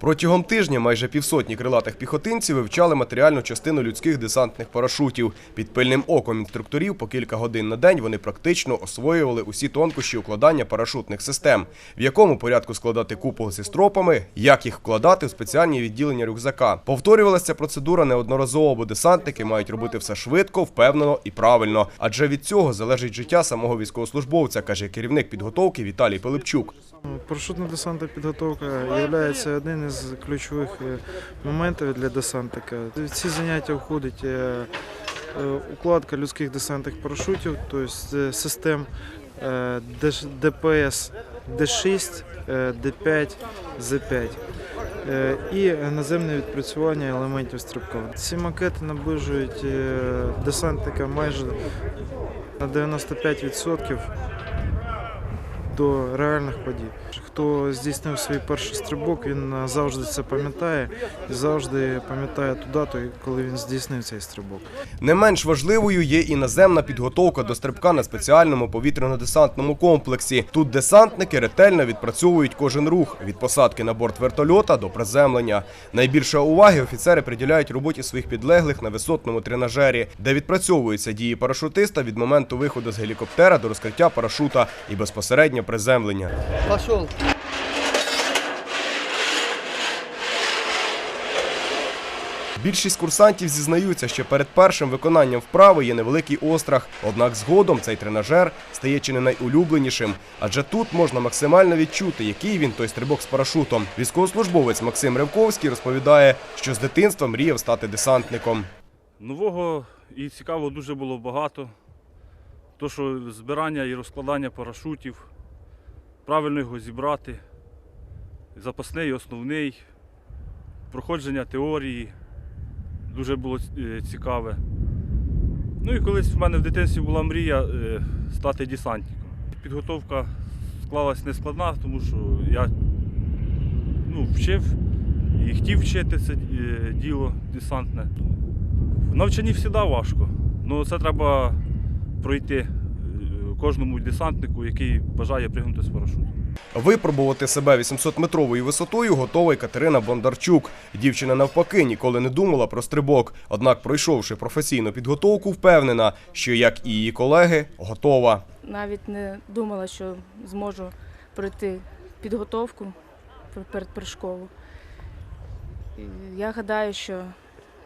Протягом тижня майже півсотні крилатих піхотинців вивчали матеріальну частину людських десантних парашутів. Під пильним оком інструкторів по кілька годин на день вони практично освоювали усі тонкощі укладання парашутних систем, в якому порядку складати купол зі стропами, як їх вкладати в спеціальні відділення рюкзака. Повторювалася процедура неодноразово, бо десантники мають робити все швидко, впевнено і правильно. Адже від цього залежить життя самого військовослужбовця, каже керівник підготовки Віталій Пилипчук. Парашютна десантна підготовка є одним із ключових е, моментів для десантника. В ці заняття входить е, е, укладка людських десантних парашутів, тобто систем ДПС Д6, е, Д5, З5. е, І наземне відпрацювання елементів стрибка. Ці макети наближують десантника майже на 95% до реальних подій. Хто здійснив свій перший стрибок, він е, завжди це пам'ятає і завжди пам'ятає ту дату, коли він здійснив цей стрибок. Не менш важливою є і наземна підготовка до стрибка на спеціальному повітряно-десантному комплексі. Тут десантники ретельно відпрацьовують кожен рух від посадки на борт вертольота до приземлення. Найбільше уваги офіцери приділяють роботі своїх підлеглих на висотному тренажері, де відпрацьовуються дії парашутиста від моменту виходу з гелікоптера до розкриття парашута і безпосередньо приземлення. Пошел. Більшість курсантів зізнаються, що перед першим виконанням вправи є невеликий острах. Однак згодом цей тренажер стає чи не найулюбленішим, адже тут можна максимально відчути, який він той стрибок з парашутом. Військовослужбовець Максим Ревковський розповідає, що з дитинства мріяв стати десантником. Нового і цікавого дуже було багато. То, що збирання і розкладання парашутів, правильно його зібрати, запасний основний, проходження теорії дуже було е, цікаве. Ну і колись в мене в дитинстві була мрія е, стати десантником. Підготовка склалась нескладна, тому що я ну, вчив і хотів вчити це е, діло десантне. В навчанні завжди важко. Ну це треба пройти кожному десантнику, який бажає пригнути з парашутом. Випробувати себе 800-метровою висотою готова й Катерина Бондарчук. Дівчина навпаки ніколи не думала про стрибок. Однак, пройшовши професійну підготовку, впевнена, що як і її колеги, готова. навіть не думала, що зможу пройти підготовку пер- перед прыжкову. Я гадаю, що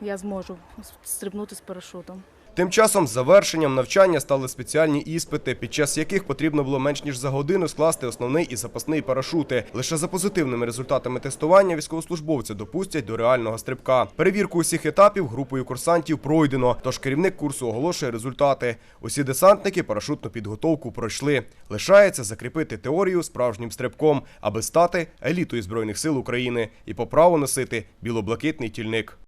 я зможу стрибнути з парашутом. Тим часом завершенням навчання стали спеціальні іспити, під час яких потрібно було менш ніж за годину скласти основний і запасний парашути. Лише за позитивними результатами тестування військовослужбовця допустять до реального стрибка. Перевірку усіх етапів групою курсантів пройдено. Тож керівник курсу оголошує результати. Усі десантники парашутну підготовку пройшли. Лишається закріпити теорію справжнім стрибком, аби стати елітою збройних сил України і по праву носити білоблакитний тільник.